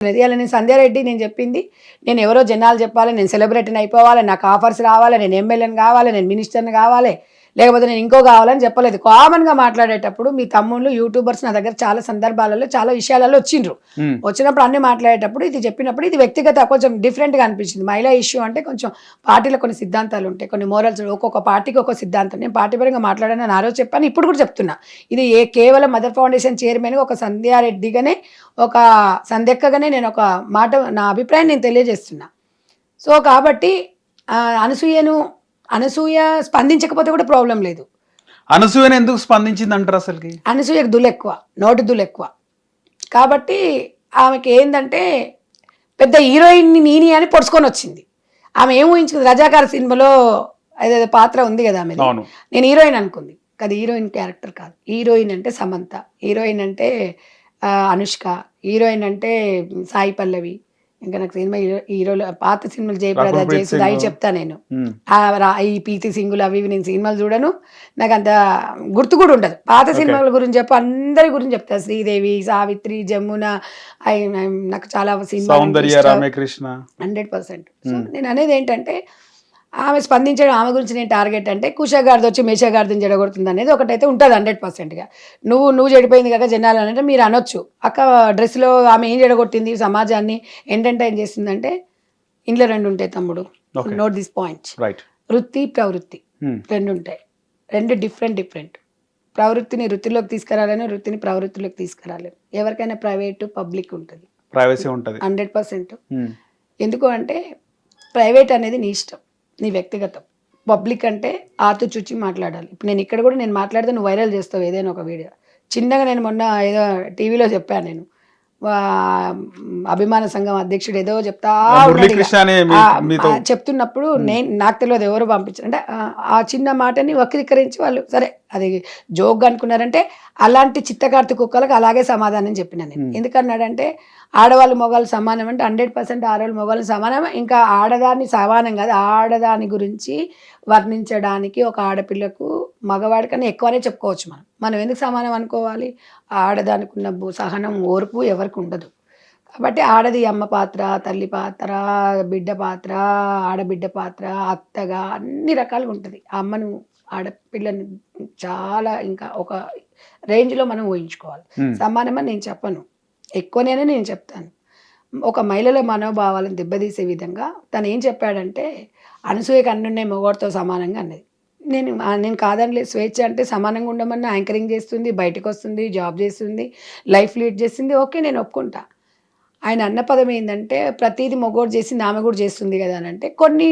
లేదు అలా నేను సంధ్యారెడ్డి నేను చెప్పింది నేను ఎవరో జనాలు చెప్పాలి నేను సెలబ్రిటీని అయిపోవాలి నాకు ఆఫర్స్ రావాలి నేను ఎమ్మెల్యేని కావాలి నేను మినిస్టర్ని కావాలి. లేకపోతే నేను ఇంకో కావాలని చెప్పలేదు. కామన్గా మాట్లాడేటప్పుడు మీ తమ్ముళ్ళు యూట్యూబర్స్ నా దగ్గర చాలా సందర్భాలలో చాలా విషయాలలో వచ్చిండ్రు. వచ్చినప్పుడు అన్ని మాట్లాడేటప్పుడు ఇది చెప్పినప్పుడు ఇది వ్యక్తిగత కొంచెం డిఫరెంట్గా అనిపించింది. మహిళా ఇష్యూ అంటే కొంచెం పార్టీలో కొన్ని సిద్ధాంతాలు ఉంటాయి. కొన్ని మోరల్స్ ఒక్కొక్క పార్టీకి ఒక్కొక్క సిద్ధాంతం. నేను పార్టీ పరంగా మాట్లాడాను ఆ రోజు చెప్పాను ఇప్పుడు కూడా చెప్తున్నా. ఇది ఏ కేవలం మదర్ ఫౌండేషన్ చైర్మన్గా ఒక సంధ్యారెడ్డిగానే ఒక సంధ్యక్కగానే నేను ఒక మాట నా అభిప్రాయం నేను తెలియజేస్తున్నా. సో కాబట్టి అనసూయను అనసూయ స్పందించకపోతే కూడా ప్రాబ్లం లేదు. అనసూయని ఎందుకు స్పందించింది అంటారు అసలుకి? అనసూయకు దులు ఎక్కువ నోటి దులు ఎక్కువ కాబట్టి ఆమెకి ఏంటంటే పెద్ద హీరోయిన్ని నీని అని పొడుచుకొని వచ్చింది. ఆమె ఏం ఊహించుకుంది? రజాకార సినిమాలో అదేదో పాత్ర ఉంది కదా ఆమె నేను హీరోయిన్ అనుకుంది. అది హీరోయిన్ క్యారెక్టర్ కాదు. హీరోయిన్ అంటే సమంత హీరోయిన్ అంటే అనుష్క హీరోయిన్ అంటే సాయి పల్లవి ఇంకా నాకు సినిమా హీరో హీరోలు పాత సినిమాలు జయప్రద జయసుధ అవి. చెప్తా నేను. ఈ పీతి సింగులు అవి నేను సినిమాలు చూడను. నాకు అంత గుర్తు కూడా ఉండదు. పాత సినిమాల గురించి చెప్పు అందరి గురించి చెప్తా. శ్రీదేవి సావిత్రి జమున నాకు చాలా సినిమా హండ్రెడ్ పర్సెంట్. నేను అనేది ఏంటంటే ఆమె స్పందించడం ఆమె గురించి నేను టార్గెట్ అంటే కుషా గారిది వచ్చి మేషా గారిని జడగొడుతుంది అనేది ఒకటైతే ఉంటుంది హండ్రెడ్ పర్సెంట్గా నువ్వు నువ్వు చెడిపోయింది కదా జనాలు అంటే మీరు అనొచ్చు. అక్క డ్రెస్లో ఆమె ఏం జడగొట్టింది సమాజాన్ని ఎంటర్టైన్ చేస్తుందంటే ఇంట్లో రెండు ఉంటాయి తమ్ముడు. నోట్ దిస్ పాయింట్ రైట్ వృత్తి ప్రవృత్తి ఉమ్, రెండు ఉంటాయి. రెండు డిఫరెంట్ డిఫరెంట్ ప్రవృత్తిని వృత్తిలోకి తీసుకురాలని వృత్తిని ప్రవృత్తిలోకి తీసుకురాలేను ఎవరికైనా ప్రైవేటు పబ్లిక్ ఉంటుంది. ప్రైవసీ ఉంటది. Hundred percent. ఉమ్, ఎందుకు అంటే ప్రైవేట్ అనేది నీ ఇష్టం. నీ వ్యక్తిగతం. పబ్లిక్ అంటే ఆతు చూచి మాట్లాడాలి. ఇప్పుడు నేను ఇక్కడ కూడా నేను మాట్లాడితే నువ్వు వైరల్ చేస్తావు ఏదైనా ఒక వీడియో. చిన్నగా నేను మొన్న ఏదో టీవీలో చెప్పాను నేను. అభిమాన సంఘం అధ్యక్షుడు ఏదో చెప్తా చెప్తున్నప్పుడు నేను నాకు తెలియదు ఎవరు పంపించారు. అంటే ఆ- చిన్న మాటని వక్రీకరించి వాళ్ళు సరే అది జోక్గా అనుకున్నారంటే అలాంటి చిత్తకార్తి కుక్కలకు అలాగే సమాధానం చెప్పిన నేను. ఎందుకన్నాడంటే ఆడవాళ్ళు మొగాళ్ళు సమానం అంటే హండ్రెడ్ పర్సెంట్ ఆడవాళ్ళు మొగాళ్ళు సమానం ఇంకా ఆడదాన్ని సమానం కాదు. ఆడదాని గురించి వర్ణించడానికి ఒక ఆడపిల్లకు మగవాడి కన్నా ఎక్కువనే చెప్పుకోవచ్చు మనం. మనం ఎందుకు సమానం అనుకోవాలి? ఆడదానికి ఉన్న సహనం ఓర్పు ఎవరికి ఉండదు. కాబట్టి ఆడది అమ్మ పాత్ర తల్లి పాత్ర బిడ్డ పాత్ర ఆడబిడ్డ పాత్ర అత్తగా అన్ని రకాలుగా ఉంటుంది. అమ్మను ఆడపిల్లని చాలా ఇంకా ఒక రేంజ్లో మనం ఊహించుకోవాలి. సమానమని నేను చెప్పను. ఎక్కువనే నేను చెప్తాను. ఒక మహిళల మనోభావాలను దెబ్బతీసే విధంగా తను ఏం చెప్పాడంటే అనసూయ కన్నుండే మొగోడితో సమానంగా అన్నది. నేను నేను కాదనలేదు. స్వేచ్ఛ అంటే సమానంగా ఉండమని యాంకరింగ్ చేస్తుంది బయటకు వస్తుంది జాబ్ చేస్తుంది లైఫ్ లీడ్ చేస్తుంది. ఓకే నేను ఒప్పుకుంటా. ఆయన అన్న పదం ఏంటంటే ప్రతిదీ మొగోడు చేసింది ఆమె కూడా చేస్తుంది కదా అని అంటే కొన్ని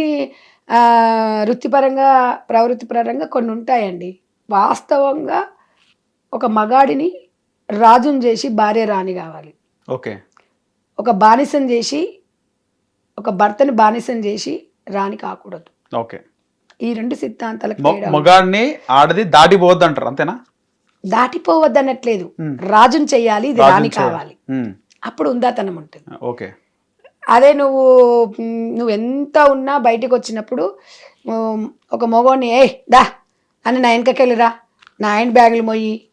వృత్తిపరంగా ప్రవృత్తిపరంగా కొన్ని ఉంటాయండి. వాస్తవంగా ఒక మగాడిని రాజుని చేసి భార్య రాణి కావాలి. ఓకే. ఒక బానిసం చేసి ఒక భర్తని బానిసం చేసి రాణి కాకూడదు. ఓకే. ఈ రెండు సిద్ధాంతాలకు. మొగాడిని ఆడది దాటిపోవద్దు అంటారు అంతేనా? దాటిపోవద్దనట్లేదు. ఉమ్. రాజుని చెయ్యాలి ఇది రాణి చేయాలి. కావాలి. అప్పుడు ఉందాతనం ఉంటుంది. ఓకే. అదే నువ్వు నువ్వు ఎంత ఉన్నా బయటకు వచ్చినప్పుడు ఒక మగవాడిని ఏ దా అని నా వెనకకెళ్ళిరా నా హ్యాండ్ బ్యాగులు మొయ్యి.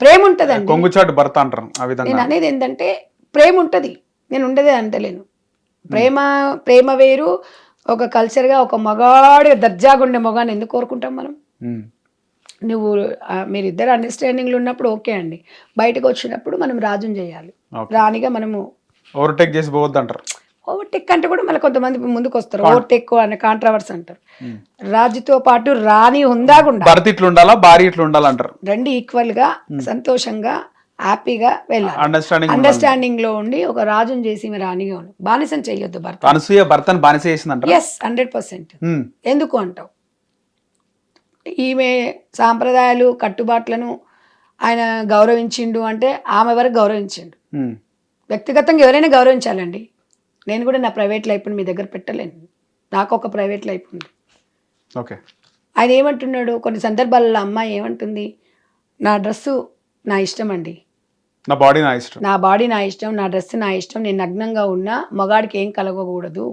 ప్రేమ ఉంటుందండి కొంగుచాటు భర్త అంటారు ఆ నేను అనేది ఏంటంటే ప్రేమ ఉంటుంది నేను ఉండదే అంటలేను. ప్రేమ ప్రేమ వేరు ఒక కల్చర్గా ఒక మగాడు దర్జాగా ఉండే మగాన్ని ఎందుకు కోరుకుంటాం మనం? నువ్వు మీరిద్దరు అండర్స్టాండింగ్లు ఉన్నప్పుడు ఓకే అండి. బయటకు వచ్చినప్పుడు మనం రాజుని చేయాలి. రాణిగా మనము ఓవర్టేక్ చేసి పోవద్దు అంటారు ఓవర్టేక్ అంటే కూడా మళ్ళీ కొంతమంది ముందుకు వస్తారు ఓవర్టేక్ అనే కాంట్రవర్స్ అంటారు. రాజుతో పాటు రాణి హుందాగుండా భర్త ఇట్లా ఉండాలా భార్య ఇట్లా ఉండాలంటారు. రెండు ఈక్వల్గా సంతోషంగా హ్యాపీగా వెళ్ళాలి. అండర్స్టాండింగ్ అండర్స్టాండింగ్లో ఉండి ఒక రాజుని చేసి ఈమె రాణిగా ఉండి బానిసం చేయొద్దు భర్త. అనసూయ భర్తను బానిస చేసిందంటారు? ఎస్ హండ్రెడ్ పర్సెంట్ ఎందుకు అంటావు? ఈమె సాంప్రదాయాలు కట్టుబాట్లను ఆయన గౌరవించిండు అంటే ఆమె వరకు గౌరవించిండు? వ్యక్తిగతంగా ఎవరైనా గౌరవించాలండి. నేను కూడా నా ప్రైవేట్ లైఫ్ని మీ దగ్గర పెట్టలేను. నాకు ఒక ప్రైవేట్ లైఫ్ ఉంది. ఓకే. ఆయన ఏమంటున్నాడు? కొన్ని సందర్భాలలో అమ్మాయి ఏమంటుంది? నా డ్రెస్సు నా ఇష్టం అండి. నా బాడీ నా ఇష్టం. నా బాడీ నా ఇష్టం నా డ్రెస్ నా ఇష్టం నేను నగ్నంగా ఉన్నా మగాడికి ఏం కలగకూడదు.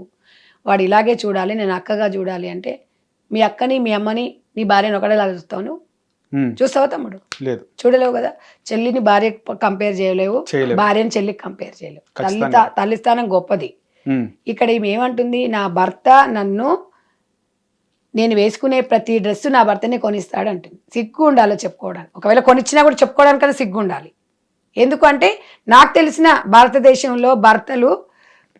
వాడు ఇలాగే చూడాలి నేను అక్కగా చూడాలి అంటే మీ అక్కని మీ అమ్మని మీ భార్యను ఒకటేలాగా చూస్తాను ఉమ్, చూస్తావా తమ్ముడు? లేదు. చూడలేవు కదా? చెల్లిని భార్య కంపేర్ చేయలేవు. భార్యని చెల్లికి కంపేర్ చేయలేవు. తల్లి. తల్లి స్థానం గొప్పది. ఇక్కడ ఈమె ఏమంటుంది నా భర్త నన్ను నేను వేసుకునే ప్రతి డ్రెస్ నా భర్తనే కొనిస్తాడు అంటుంది సిగ్గు ఉండాలో చెప్పుకోవడానికి. ఒకవేళ కొనిచ్చినా కూడా చెప్పుకోవడానికన్నా సిగ్గు ఉండాలి. ఎందుకంటే నాకు తెలిసిన భారతదేశంలో భర్తలు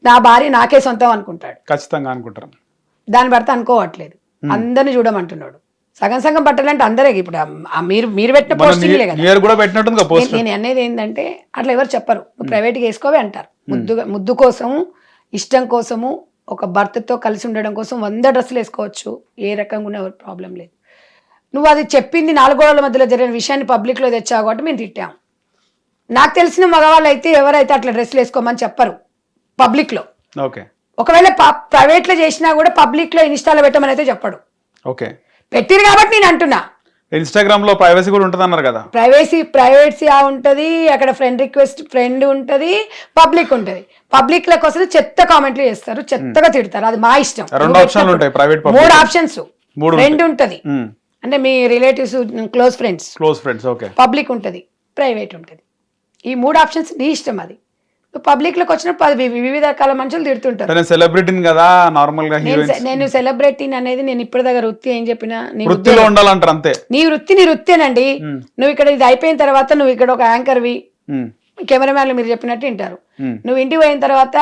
నా భార్య నాకే సొంతం అనుకుంటాడు. ఖచ్చితంగా అనుకుంటారు. దాని భర్త అనుకోవట్లేదు. అందరిని చూడమంటున్నాడు. సగం సగం బట్టలంటే అందరే ఇప్పుడు మీరు మీరు పెట్టిన మన పోస్టింగ్లే కదా. నియర్ కూడా పెట్టినట్టుంది పోస్ట్. నేను- అనేది ఏంటంటే అట్లా ఎవరు చెప్పరు. నువ్వు ప్రైవేట్గా వేసుకోవే అంటారు. ముద్దుగా ముద్దు కోసము ఇష్టం కోసము ఒక భర్తతో కలిసి ఉండడం కోసం వంద డ్రెస్సులు వేసుకోవచ్చు. ఏ రకంగా ఉన్న ఎవరు ప్రాబ్లం లేదు. నువ్వు అది చెప్పింది నాలుగు గోడల మధ్యలో జరిగిన విషయాన్ని పబ్లిక్లో తెచ్చావు కాబట్టి మేము తిట్టాం. నాకు తెలిసిన మగవాళ్ళు అయితే ఎవరైతే అట్లా డ్రెస్సులు వేసుకోమని చెప్పరు. పబ్లిక్లో. ఓకే. ఒకవేళ ప్రైవేట్లో చేసినా కూడా పబ్లిక్లో ఇన్స్టాలో పెట్టమని అయితే చెప్పడు. ఓకే. పెట్టిరు కాబట్టి నేను అంటున్నా. ఇన్స్టాగ్రామ్లో ప్రైవసీ కూడా ఉంటుంది అన్నారు కదా. ప్రైవేసీ ప్రైవేట్సీ ఆ ఉంటుంది అక్కడ ఫ్రెండ్ రిక్వెస్ట్ ఫ్రెండ్ ఉంటుంది పబ్లిక్ ఉంటుంది. పబ్లిక్లకు వస్తే చెత్త కామెంట్లు చేస్తారు చెత్తగా తిడతారు అది మా ఇష్టం. రెండు ఆప్షన్లు ఉంటాయి ప్రైవేట్. మూడు ఆప్షన్స్. మూడు ఫ్రెండ్ ఉంటది. అంటే మీ relatives close friends. Close friends okay. Public ఉంటుంది ప్రైవేట్ ఉంటుంది. ఈ మూడు ఆప్షన్స్ నీ ఇష్టం అది. పబ్లిక్లోకి వచ్చినప్పుడు వి- వివిధ రకాల మనుషులు తిడుతుంటారు. నేను సెలబ్రిటీని కదా నార్మల్గా నేను సెలబ్రిటీని అనేది నేను ఇప్పుడు దగ్గర వృత్తి ఏం చెప్పినా నీ వృత్తిలో ఉండాలంటారు అంతే. నీ వృత్తి నీ వృత్తేనండి నువ్వు ఇక్కడ ఇది అయిపోయిన తర్వాత నువ్వు ఇక్కడ ఒక యాంకర్వి ఉమ్, కెమెరామ్యాన్లు మీరు చెప్పినట్టు వింటారు. నువ్వు ఇంటికి పోయిన తర్వాత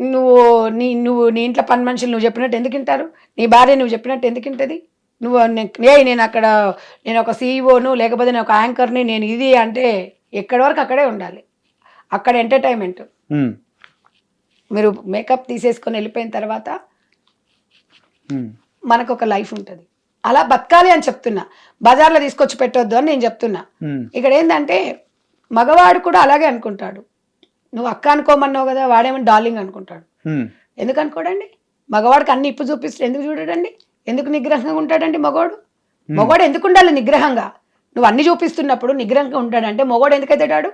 నువ్వు నీ నువ్వు నీ ఇంట్లో పని మనుషులు నువ్వు చెప్పినట్టు ఎందుకు వింటారు? నీ భార్య నువ్వు చెప్పినట్టు ఎందుకు వింటది? నువ్వు ఏ నేను అక్కడ నేను ఒక సీఈఓను లేకపోతే నేను ఒక యాంకర్ని నేను ఇది అంటే ఎక్కడి వరకు అక్కడే ఉండాలి. అక్కడ ఎంటర్టైన్మెంట్ మీరు మేకప్ తీసేసుకొని వెళ్ళిపోయిన తర్వాత మనకు ఒక లైఫ్ ఉంటుంది. అలా బతకాలి అని చెప్తున్నా. బజార్లో తీసుకొచ్చి పెట్టొద్దు అని నేను చెప్తున్నా. ఇక్కడ ఏంటంటే మగవాడు కూడా అలాగే అనుకుంటాడు. నువ్వు అక్క అనుకోమన్నావు కదా వాడేమో డార్లింగ్ అనుకుంటాడు. ఎందుకు అనుకోడండి? మగవాడికి అన్ని ఇప్పు చూపిస్తే ఎందుకు చూడడండి? ఎందుకు నిగ్రహంగా ఉంటాడండి మగవాడు? మగవాడు ఎందుకు ఉండాలి నిగ్రహంగా? నువ్వు అన్ని చూపిస్తున్నప్పుడు నిగ్రహంగా ఉంటాడంటే మగవాడు ఎందుకైతాడు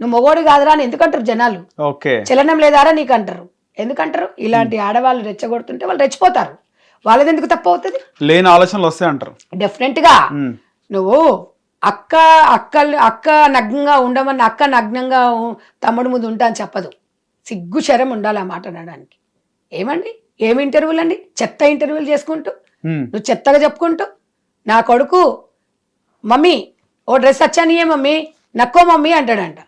నువ్వు మగవాడు కాదురా అని ఎందుకంటారు జనాలు? ఓకే. చలనం లేదారా నీకు అంటారు ఎందుకంటారు? ఇలాంటి ఆడవాళ్ళు రెచ్చగొడుతుంటే వాళ్ళు రెచ్చిపోతారు. వాళ్ళది ఎందుకు తప్పు అవుతుంది? లేని ఆలోచనలు వస్తాయి అంటారు. డెఫినెట్గా ఉమ్, నువ్వు అక్క అక్క అక్క నగ్నంగా ఉండమని అక్క నగ్నంగా తమ్ముడు ముందు ఉంటా అని చెప్పదు. సిగ్గు శరం ఉండాలి ఆ మాట అనడానికి. ఏమండి? ఏమి ఇంటర్వ్యూలు అండి? చెత్త ఇంటర్వ్యూలు చేసుకుంటూ నువ్వు చెత్తగా చెప్పుకుంటూ నా కొడుకు మమ్మీ ఓ డ్రెస్ వచ్చానియే మమ్మీ? నక్కో మమ్మీ అంటాడంట.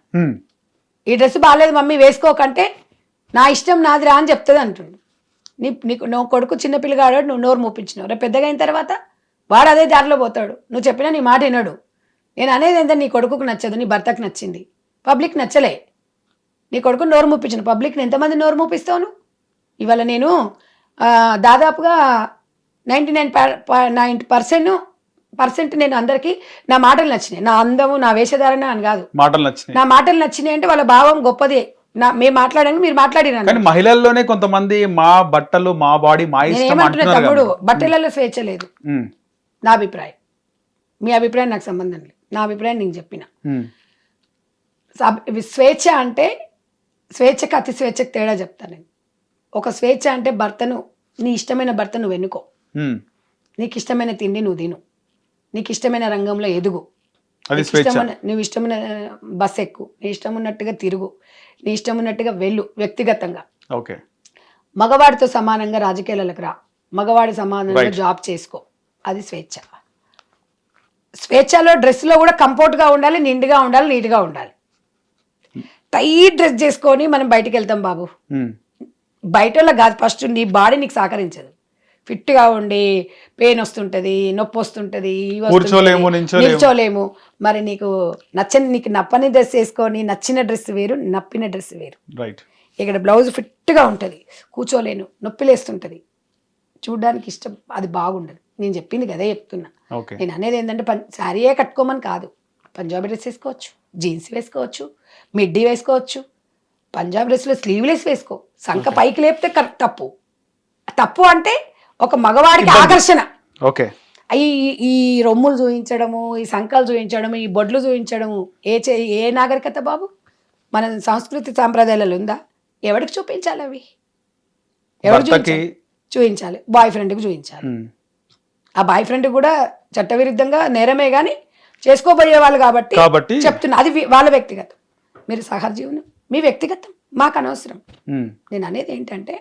ఈ డ్రెస్ బాగాలేదు మమ్మీ వేసుకోకంటే నా ఇష్టం నాదిరా అని చెప్తుంది అంటుండు. నీ నీకు నువ్వు కొడుకు చిన్నపిల్లగాడు నువ్వు నోరు మూపించినావు. రేపు పెద్దగా అయిన తర్వాత వాడు అదే దారిలో పోతాడు. నువ్వు చెప్పినా నీ మాట వినడు. నేను అనేది ఏంటంటే నీ కొడుకుకు నచ్చదు నీ భర్తకు నచ్చింది. పబ్లిక్ నచ్చలే. నీ కొడుకు నోరు మూపించిన. పబ్లిక్ని ఎంతమంది నోరు మూపిస్తావు ఇవాళ నేను దాదాపుగా ninety nine ninety percent percent నేను అందరికీ నా మాటలు నచ్చినాయి. నా అందము నా వేషధారణ అని కాదు. మాటలు నచ్చినాయి. నా మాటలు నచ్చినాయి అంటే వాళ్ళ భావం గొప్పదే. నా మేము మాట్లాడాను మీరు మాట్లాడినాను కానీ మహిళల్లోనే కొంతమంది మా బట్టలు మా బాడీ మా ఇష్టం తమ్ముడు. బట్టలలో స్వేచ్ఛ లేదు. ఉమ్, నా అభిప్రాయం. మీ అభిప్రాయం నాకు సంబంధం లేదు. నా అభిప్రాయం నేను చెప్పిన. ఉమ్, సబ్- ఇవి స్వేచ్ఛ అంటే స్వేచ్ఛకి అతి స్వేచ్ఛకి తేడా చెప్తాను నేను. ఒక స్వేచ్ఛ అంటే భర్తను నీ ఇష్టమైన భర్త నువ్వు ఎన్నుకో ఉమ్, నీకు ఇష్టమైన తిండి నువ్వు తిను. నీకు ఇష్టమైన రంగంలో ఎదుగు. అది నువ్వు ఇష్టమైన బస్ ఎక్కు. నీ ఇష్టం ఉన్నట్టుగా తిరుగు. నీ ఇష్టం ఉన్నట్టుగా వెళ్ళు వ్యక్తిగతంగా. ఓకే. మగవాడితో సమానంగా రాజకీయాలకు రా. మగవాడి సమానంగా. జాబ్ చేసుకో. అది స్వేచ్ఛ. స్వేచ్ఛలో డ్రెస్లో కూడా కంఫర్ట్గా ఉండాలి నిండుగా ఉండాలి నీట్గా ఉండాలి. టైట్ డ్రెస్ చేసుకొని మనం బయటికి వెళ్తాం బాబు. బయట కాదు ఫస్ట్ నీ బాడీ నీకు సహకరించదు. ఫిట్గా ఉండి పెయిన్ వస్తుంటది నొప్పి వస్తుంటది. నిల్చోలేము. మరి నీకు నచ్చని నీకు నప్పని డ్రెస్ వేసుకొని నచ్చిన డ్రెస్ వేరు నప్పిన డ్రెస్ వేరు. రైట్ ఇక్కడ బ్లౌజ్ ఫిట్గా ఉంటుంది కూర్చోలేను నొప్పి లేస్తుంటుంది. చూడడానికి ఇష్టం అది బాగుండదు. నేను చెప్పింది కదే చెప్తున్నా. నేను అనేది ఏంటంటే పం శారీయే కట్టుకోమని కాదు. పంజాబీ డ్రెస్ వేసుకోవచ్చు జీన్స్ వేసుకోవచ్చు మిడ్డీ వేసుకోవచ్చు. పంజాబీ డ్రెస్లో స్లీవ్లెస్ వేసుకో. సంఖ పైకి లేపితే కరెక్ట్ తప్పు. తప్పు అంటే ఒక మగవాడికి ఆకర్షణ. ఓకే. ఈ ఈ రొమ్ములు చూపించడము ఈ సంఖలు చూపించడము ఈ బొడ్లు చూపించడము ఏ చే ఏ నాగరికత బాబు? మన సంస్కృతి సాంప్రదాయాలలో ఉందా? ఎవరికి చూపించాలి అవి? ఎవరు భర్తకి చూపించాలి? బాయ్ ఫ్రెండ్కి చూపించాలి ఆ బాయ్ ఫ్రెండ్ కూడా చట్టవిరుద్ధంగా నేరమే కానీ చేసుకోబోయే వాళ్ళు కాబట్టి కాబట్టి చెప్తున్నా. అది వాళ్ళ వ్యక్తిగతం. మీరు సహజీవనం. మీ వ్యక్తిగతం. మాకు అనవసరం. నేను అనేది ఏంటంటే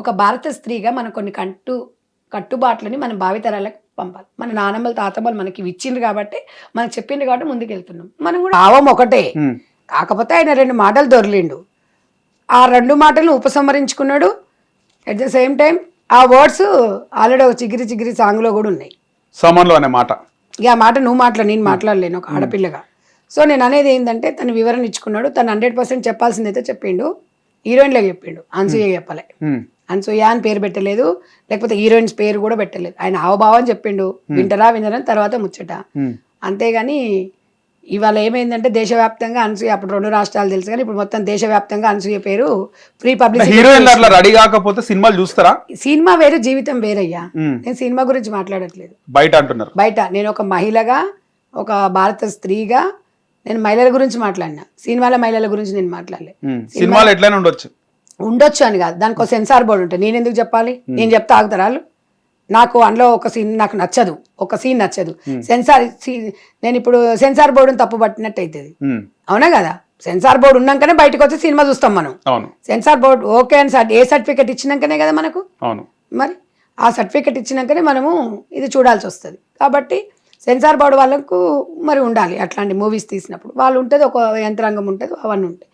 ఒక భారత స్త్రీగా మనం కొన్ని కట్టు కట్టుబాట్లని మన భావితరాలకు పంపాలి. మన నానమ్మలు తాతమ్మలు మనకి ఇచ్చిండ్రు కాబట్టి మనకు చెప్పిండ్రు కాబట్టి ముందుకు వెళ్తున్నాం మనం కూడా భావం ఒకటే. కాకపోతే ఆయన రెండు మాటలు దొరిలిండు. ఆ రెండు మాటలను ఉపసంహరించుకున్నాడు. అట్ ద సేమ్ టైం ఆ వర్డ్స్ ఆల్రెడీ ఒక చిగిరి చిగిరి సాంగ్లో కూడా ఉన్నాయి. సామాన్లు అనే మాట. ఇక ఆ మాట నువ్వు మాట్లాడు నేను మాట్లాడలేను ఒక ఆడపిల్లగా. సో నేను అనేది ఏంటంటే తను వివరణ ఇచ్చుకున్నాడు. తను హండ్రెడ్ పర్సెంట్ చెప్పాల్సిందైతే చెప్పిండు. హీరోయిన్లకు చెప్పిండు. అన్సూయ చెప్పలే. అన్సూయ అని పేరు పెట్టలేదు. లేకపోతే హీరోయిన్స్ పేరు కూడా పెట్టలేదు. ఆయన హావభావం చెప్పిండు. వింటరా వినరా తర్వాత ముచ్చట. ఉమ్. అంతేగాని ఇవాళ ఏమైందంటే దేశవ్యాప్తంగా అనసూయ అప్పుడు రెండు రాష్ట్రాలు తెలుసు కానీ ఇప్పుడు మొత్తం దేశవ్యాప్తంగా అనసూయ పేరు ఫ్రీ పబ్లిసిటీ అట్లా రెడీ కాకపోతే సినిమాలు చూస్తారా? సినిమా వేరు జీవితం వేరయ్యా. ఉమ్, నేను సినిమా గురించి మాట్లాడట్లేదు. బయట అంటున్నారు. బయట. నేను ఒక మహిళగా ఒక భారత స్త్రీగా నేను మహిళల గురించి మాట్లాడినా. సినిమాల మహిళల గురించి నేను మాట్లాడలే. ఉమ్, సినిమాలు ఎట్లయినా ఉండొచ్చు. ఉండొచ్చు అని కాదు. దానికి ఒక సెన్సార్ బోర్డు ఉంటుంది. నేను ఎందుకు చెప్పాలి? నేను చెప్తా ఆగుతారా వాళ్ళు? నాకు అందులో ఒక సీన్ నాకు నచ్చదు. ఒక సీన్ నచ్చదు. సెన్సార్ సీ- నేను ఇప్పుడు సెన్సార్ బోర్డుని తప్పు పట్టినట్టు అవుతుంది ఉమ్, అవునా కదా? సెన్సార్ బోర్డు ఉన్నాకనే బయటకు వచ్చి సినిమా చూస్తాం మనం. సెన్సార్ బోర్డు ఓకే అని ఏ సర్టిఫికెట్ ఇచ్చినాకనే కదా మనకు? మరి ఆ సర్టిఫికెట్ ఇచ్చినాకనే మనము ఇది చూడాల్సి వస్తుంది. కాబట్టి సెన్సార్ బోర్డు వాళ్ళకు మరి ఉండాలి. అట్లాంటి మూవీస్ తీసినప్పుడు వాళ్ళు ఉంటుంది ఒక యంత్రాంగం ఉంటుంది అవన్నీ ఉంటాయి.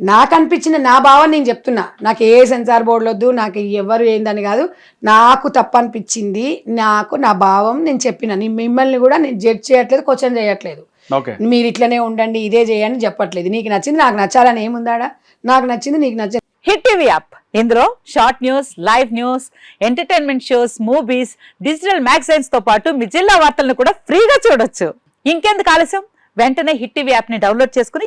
నాకు అనిపించిన నా భావం నేను చెప్తున్నా. నాకు ఏ సెన్సార్ బోర్డులు వద్దు నాకు ఎవరు ఏందని కాదు. నాకు తప్పు అనిపించింది నాకు నా భావం నేను చెప్పిన. నీ మిమ్మల్ని కూడా నేను జడ్జ్ చేయట్లేదు క్వశ్చన్ చేయట్లేదు. ఓకే. మీరు ఇట్లనే ఉండండి ఇదే చేయండి చెప్పట్లేదు. నీకు నచ్చింది నాకు నచ్చాలని ఏముందాడా? నాకు నచ్చింది నీకు నచ్చింది హిట్ టీవీ యాప్. ఇందులో short news live news entertainment shows movies digital మ్యాగజైన్స్తో పాటు మీ జిల్లా వార్తలను కూడా ఫ్రీగా చూడొచ్చు. ఇంకెందుకు ఆలస్యం? వెంటనే హిట్ టీవీ యాప్ని డౌన్లోడ్ చేసుకుని